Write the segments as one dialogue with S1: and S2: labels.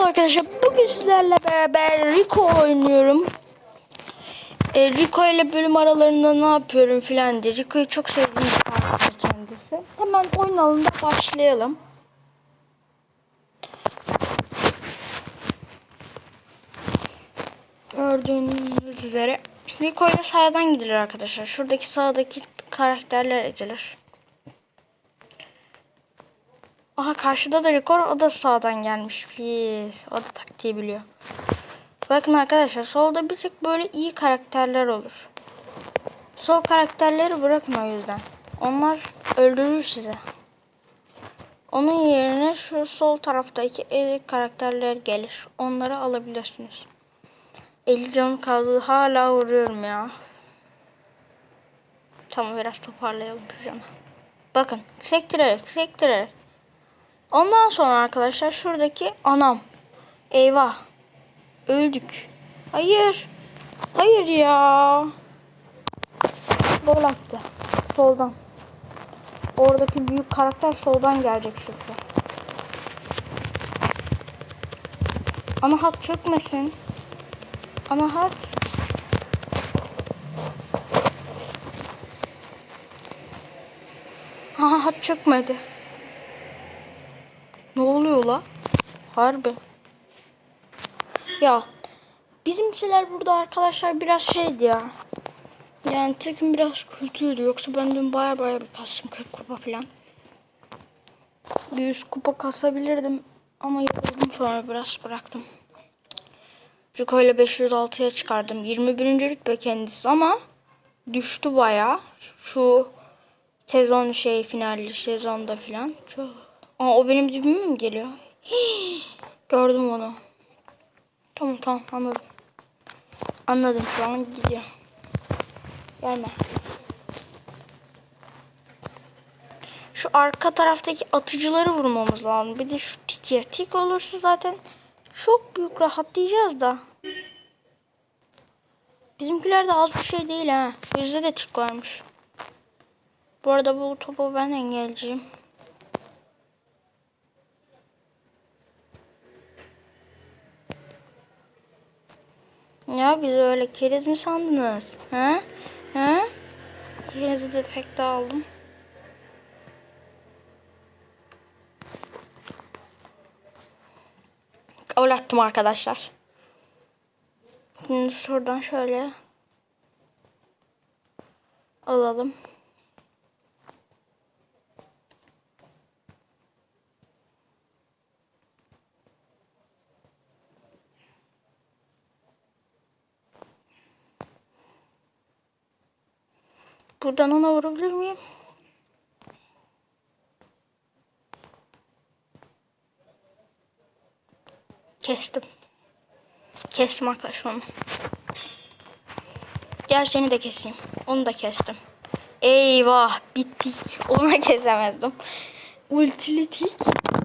S1: Merhaba arkadaşlar. Bugün sizlerle beraber Rico oynuyorum. E, Rico ile bölüm aralarında ne yapıyorum filan diye. Rico'yu çok sevdiğim bir karakter kendisi. Hemen oyun alanında başlayalım. Gördüğünüz üzere Rico ile sağdan gidilir arkadaşlar. Şuradaki sağdaki karakterler edilir. Aha karşıda da Rico o da sağdan gelmiş. Yes, o da taktiği biliyor. Bakın arkadaşlar solda bir tek böyle iyi karakterler olur. Sol karakterleri bırakın o yüzden. Onlar öldürür sizi. Onun yerine şu sol taraftaki ezik karakterler gelir. Onları alabilirsiniz. 50 canım kaldı. Hala vuruyorum ya. Tamam biraz toparlayalım pijama. Bakın sektirerek sektirerek. Ondan sonra arkadaşlar şuradaki anam. Eyvah. Öldük. Hayır. Hayır ya. Gol attı. Soldan. Oradaki büyük karakter soldan gelecek çünkü. Ana hat çökmesin. Ana hat. Aha hat çökmedi. La? Harbi. Ya bizimkiler burada arkadaşlar biraz şeydi ya. Yani Tekin biraz kötüydü. Yoksa ben dün baya baya bir kastım 40 kupa falan. Bir 100 kupa kasabilirdim. Ama yoruldum sonra biraz bıraktım. Rico ile 506'ya çıkardım. 21. rütbe kendisi ama düştü baya. Şu sezon şey finalli sezonda filan. Çok Aa, o benim dibime mi geliyor? Gördüm onu. Tamam tamam anladım. Anladım şu an gidiyor. Gelme. Şu arka taraftaki atıcıları vurmamız lazım. Bir de şu tike. Tik olursa zaten çok büyük rahatlayacağız da. Bizimkiler de az bir şey değil ha. Bizde de tik varmış. Bu arada bu topu ben engelleyeceğim. Ya biz öyle keriz mi sandınız? He? He? İkinizi de tek de aldım. Kabul ettim arkadaşlar. Şimdi şuradan şöyle alalım. Buradan ona vurabilir miyim? Kestim. Kestim arkadaşlar onu. Gel seni de keseyim. Onu da kestim. Eyvah bittik. Ona kesemezdim. Ultili tik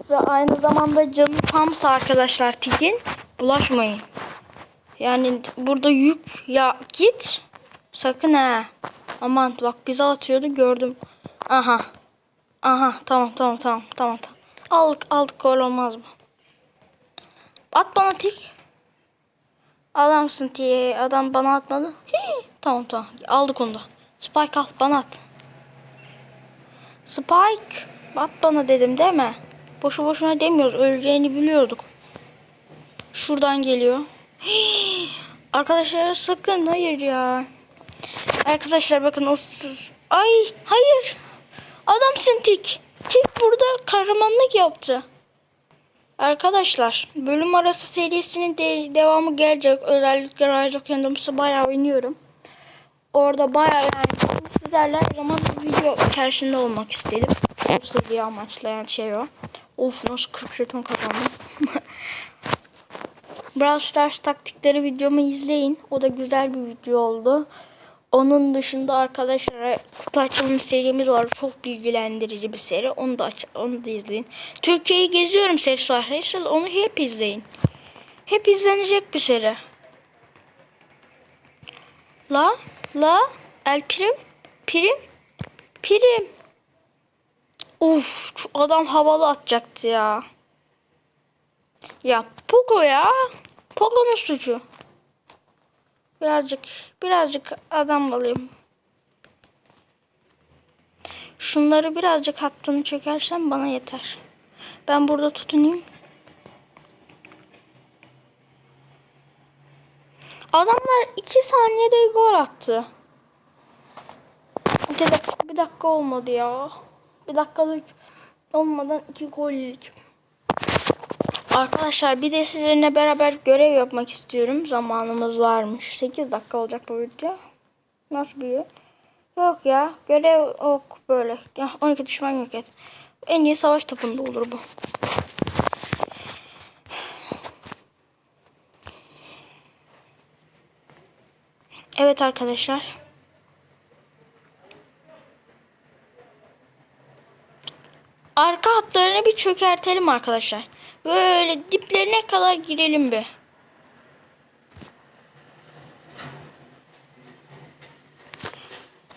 S1: ve aynı zamanda canı tamsa arkadaşlar tikin. Bulaşmayın. Yani burada yük ya git. Sakın ha. Aman bak bize atıyordu gördüm. Aha. Aha tamam tamam tamam tamam. Aldık aldık gol olmaz mı? At bana tik. Adamsın diye adam bana atmadı. Hii. Tamam tamam aldık onu da. Spike al bana at. Spike at bana dedim değil mi? Boşu boşuna demiyoruz öleceğini biliyorduk. Şuradan geliyor. Hii. Arkadaşlar sakın hayır ya. Arkadaşlar bakın o ay hayır. Adamsın tik. Tik burada kahramanlık yaptı. Arkadaşlar bölüm arası serisinin de devamı gelecek. Özellikle Rise of Kingdoms'ı bayağı oynuyorum. Orada bayağı yani sizlerle zaman video içerisinde olmak istedim. Bu seviye amaçlayan şey o. Of nasıl 40 jeton kazandım. Brawl Stars taktikleri videomu izleyin. O da güzel bir video oldu. Onun dışında arkadaşlar kutu açılım serimiz var. Çok bilgilendirici bir seri. Onu da aç onu da izleyin. Türkiye'yi geziyorum serisi var. Hazel onu hep izleyin. Hep izlenecek bir seri. La la el prim prim prim. Uf adam havalı atacaktı ya. Ya Poco ya. Poco'nun suçu. Birazcık birazcık adam alayım. Şunları birazcık hattını çekersen bana yeter. Ben burada tutunayım. Adamlar iki saniyede gol attı. Bir dakika, bir dakika olmadı ya. Bir dakikalık olmadan iki gol yedik. Arkadaşlar bir de sizinle beraber görev yapmak istiyorum. Zamanımız varmış. 8 dakika olacak bu video. Nasıl yer? Yok ya. Görev yok böyle. Ya 12 düşman yok et. En iyi savaş topunda olur bu. Evet arkadaşlar. Arka hatlarını bir çökertelim arkadaşlar. Böyle diplerine kadar girelim bir.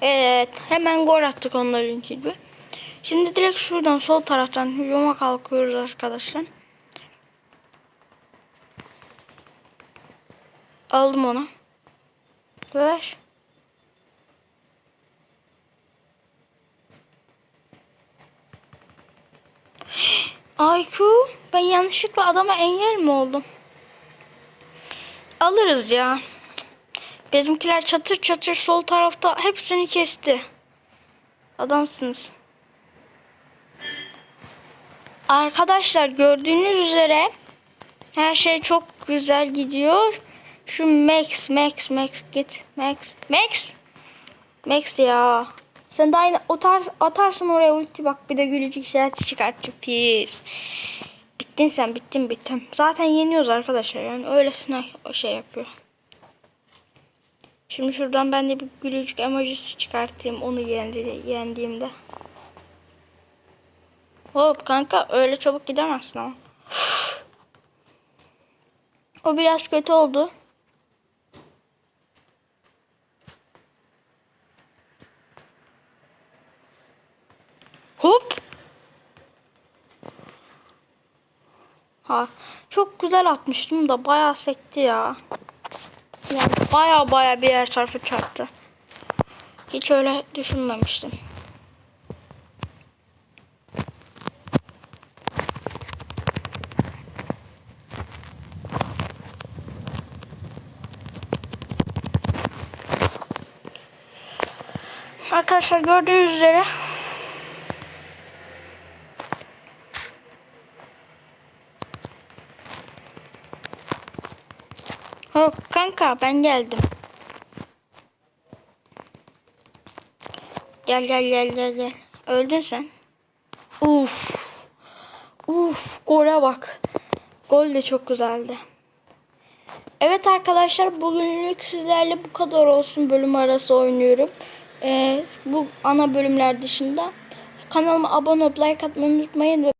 S1: Evet. Hemen gol attık onların gibi. Şimdi direkt şuradan sol taraftan hücuma kalkıyoruz arkadaşlar. Aldım onu. Ver. IQ ben yanlışlıkla adama engel mi oldum? Alırız ya. Benimkiler çatır çatır sol tarafta hepsini kesti. Adamsınız. Arkadaşlar gördüğünüz üzere her şey çok güzel gidiyor. Şu Max, Max, Max git. Max, Max. Max ya. Sen de aynı atar, atarsın oraya ulti bak bir de gülücük işareti çıkartıyor pis. Bittin sen bittin bittim. Zaten yeniyoruz arkadaşlar yani öylesine şey yapıyor. Şimdi şuradan ben de bir gülücük emojisi çıkartayım onu yendi, yendiğimde. Hop kanka öyle çabuk gidemezsin ama. o biraz kötü oldu. Hop. Ha, çok güzel atmıştım da bayağı sekti ya. Yani baya baya bir yer tarafı çarptı. Hiç öyle düşünmemiştim. Arkadaşlar gördüğünüz üzere Hop kanka ben geldim. Gel gel gel gel gel. Öldün sen. Uf. Uf gole bak. Gol de çok güzeldi. Evet arkadaşlar bugünlük sizlerle bu kadar olsun bölüm arası oynuyorum. Ee, bu ana bölümler dışında kanalıma abone olup like atmayı unutmayın.